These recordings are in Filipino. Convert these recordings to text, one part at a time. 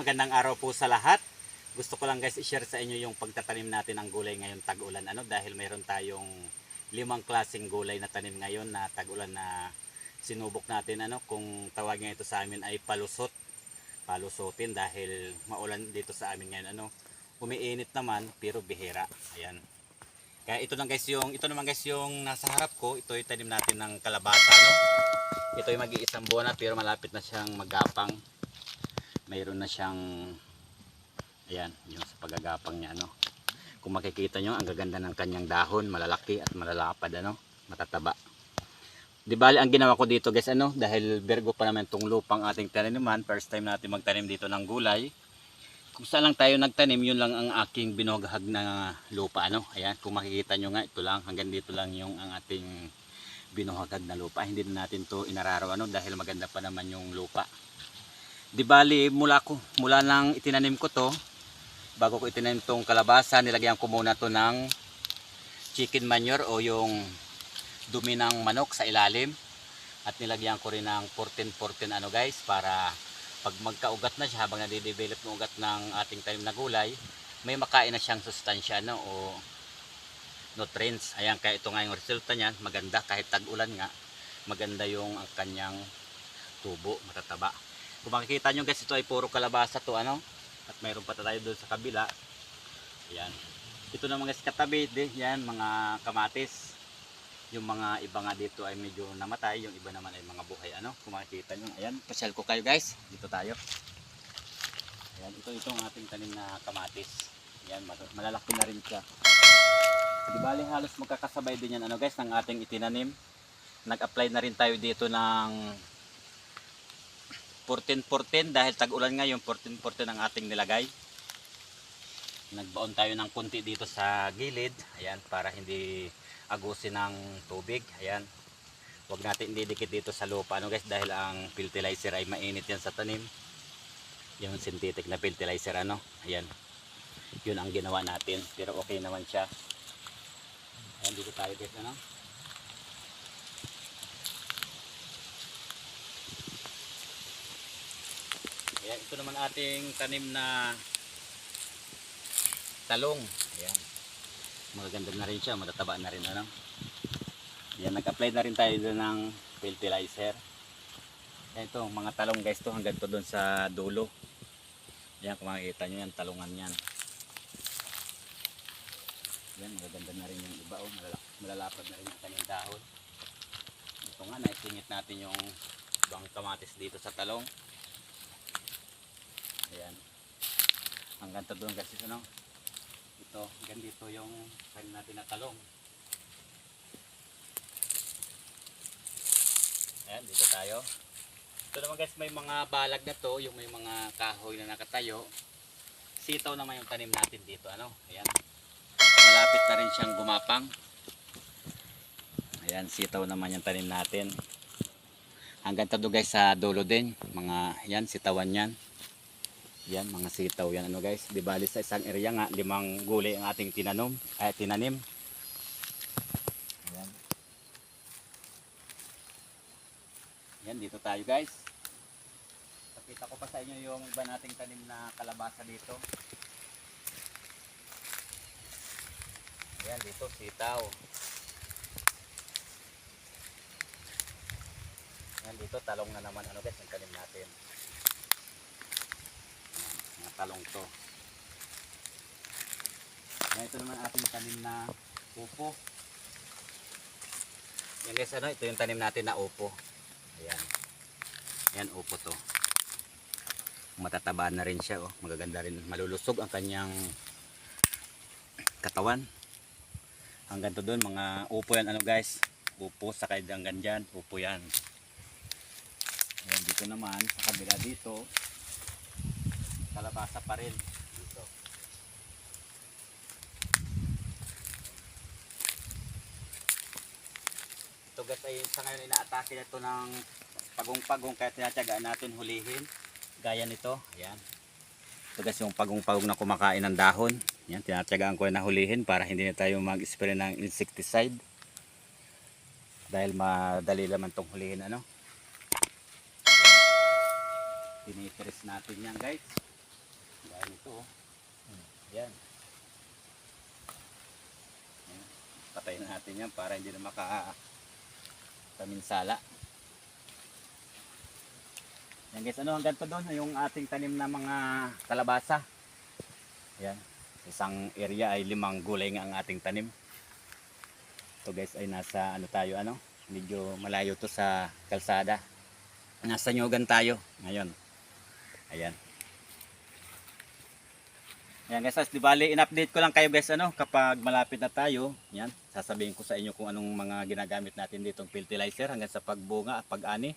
Magandang araw po sa lahat. Gusto ko lang guys i-share sa inyo yung pagtatanim natin ng gulay ngayon tag-ulan ano dahil mayroon tayong limang klaseng gulay na tanim ngayon na tag-ulan na sinubok natin ano kung tawagin ito sa amin ay palusot. Palusotin dahil maulan dito sa amin ngayon ano. Umiinit naman pero bihira. Ayan. Kaya ito lang guys yung ito naman guys yung nasa harap ko, ito ay tanim natin ng kalabasa no. Ito ay mag-iisang buwan na pero malapit na siyang magapang mayroon na siyang ayan yung sa pagagapang niya ano. Kung makikita nyo ang gaganda ng kanyang dahon malalaki at malalapad ano matataba. Di bali ang ginawa ko dito guys ano dahil bergo pa naman tong lupang ating taniman first time natin magtanim dito ng gulay. Kung saan lang tayo nagtanim yun lang ang aking binughag na lupa ano. Ayan kung makikita nyo nga ito lang hanggang dito lang yung ang ating binuhagag na lupa. Hindi na natin to inararaw ano dahil maganda pa naman yung lupa Di bali, mula ko, mula nang itinanim ko to, bago ko itinanim tong kalabasa, nilagyan ko muna to ng chicken manure o yung dumi ng manok sa ilalim. At nilagyan ko rin ng 14-14 ano guys, para pag magkaugat na siya, habang nadidevelop ng ugat ng ating tanim na gulay, may makain na siyang sustansya no, o nutrients. Ayan, kaya ito nga yung resulta niyan, maganda kahit tag-ulan nga, maganda yung ang kanyang tubo, matataba. Kung makikita nyo guys, ito ay puro kalabasa to ano. At mayroon pa tayo doon sa kabila. Ayan. Ito naman guys katabi, din, yan mga kamatis. Yung mga iba nga dito ay medyo namatay, yung iba naman ay mga buhay ano. Kung makikita nyo, ayan, pasyal ko kayo guys. Dito tayo. Ayan, ito itong ating tanim na kamatis. Ayan, mal- malalaki na rin siya. Di bali halos magkakasabay din yan ano guys, ng ating itinanim. Nag-apply na rin tayo dito ng 14-14 dahil tag-ulan nga yung 14-14 ang ating nilagay. Nagbaon tayo ng kunti dito sa gilid. Ayan, para hindi agusin ng tubig. Ayan. Huwag natin didikit dito sa lupa ano guys dahil ang fertilizer ay mainit yan sa tanim. Yung synthetic na fertilizer ano. Ayan. Yun ang ginawa natin. Pero okay naman siya. Ayan dito tayo guys ano. Ito naman ating tanim na talong. Ayan. Magaganda na rin siya, matataba na rin ano. Ayan, nag-apply na rin tayo doon ng fertilizer. Ayan ito, mga talong guys to hanggang to doon sa dulo. Ayan, kung makikita nyo yan, talungan yan. Ayan, magaganda na rin yung iba. Oh, malala- malalapad na rin yung kanyang dahon. Ito nga, naisingit natin yung ibang kamatis dito sa talong. Ayan. Hanggang to doon kasi ano. Ito, hanggang dito yung kanin natin na talong. Ayan, dito tayo. Ito naman guys, may mga balag na to, yung may mga kahoy na nakatayo. Sitaw naman yung tanim natin dito, ano. Ayan. Malapit na rin siyang gumapang. Ayan, sitaw naman yung tanim natin. Hanggang to guys sa dulo din. Mga, yan, sitawan yan. Yan, mga sitaw yan ano guys. Di bali sa isang area nga, limang gulay ang ating tinanom, ay tinanim. Yan. Yan, dito tayo guys. Pakita ko pa sa inyo yung iba nating tanim na kalabasa dito. Yan, dito sitaw. Yan, dito talong na naman ano guys, ang tanim natin talong to. Yan, ito naman ating tanim na upo. Yan guys, ano, ito yung tanim natin na upo. Ayan. Yan, upo to. Matataba na rin siya, oh. Magaganda rin. Malulusog ang kanyang katawan. Hanggang to doon, mga upo yan, ano guys. Upo, sa hanggang dyan, upo yan. Ayan, dito naman, sa kabila dito, kalabasa pa rin dito. Ito guys ay sa ngayon inaatake na ito ng pagong-pagong kaya tinatyagaan natin hulihin. Gaya nito, ayan. Ito guys yung pagong-pagong na kumakain ng dahon. Yan, tinatyagaan ko na hulihin para hindi na tayo mag-spray ng insecticide. Dahil madali naman tong hulihin ano. Tinitiris natin yan guys. Gaya nito oh. Yan. Yan. Patayin natin yan para hindi na maka kaminsala. Yan guys, ano hanggang to doon yung ating tanim na mga kalabasa. Yan. Isang area ay limang gulay nga ang ating tanim. Ito guys ay nasa ano tayo ano, medyo malayo to sa kalsada. Nasa Nyugan tayo ngayon. Ayan. Ayan guys, di bali, in-update ko lang kayo guys ano, kapag malapit na tayo, yan, sasabihin ko sa inyo kung anong mga ginagamit natin ditong fertilizer hanggang sa pagbunga at pag-ani.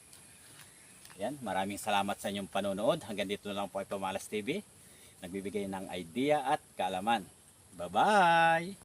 Yan, maraming salamat sa inyong panonood. Hanggang dito na lang po ay Pamalas TV. Nagbibigay ng idea at kaalaman. Bye-bye!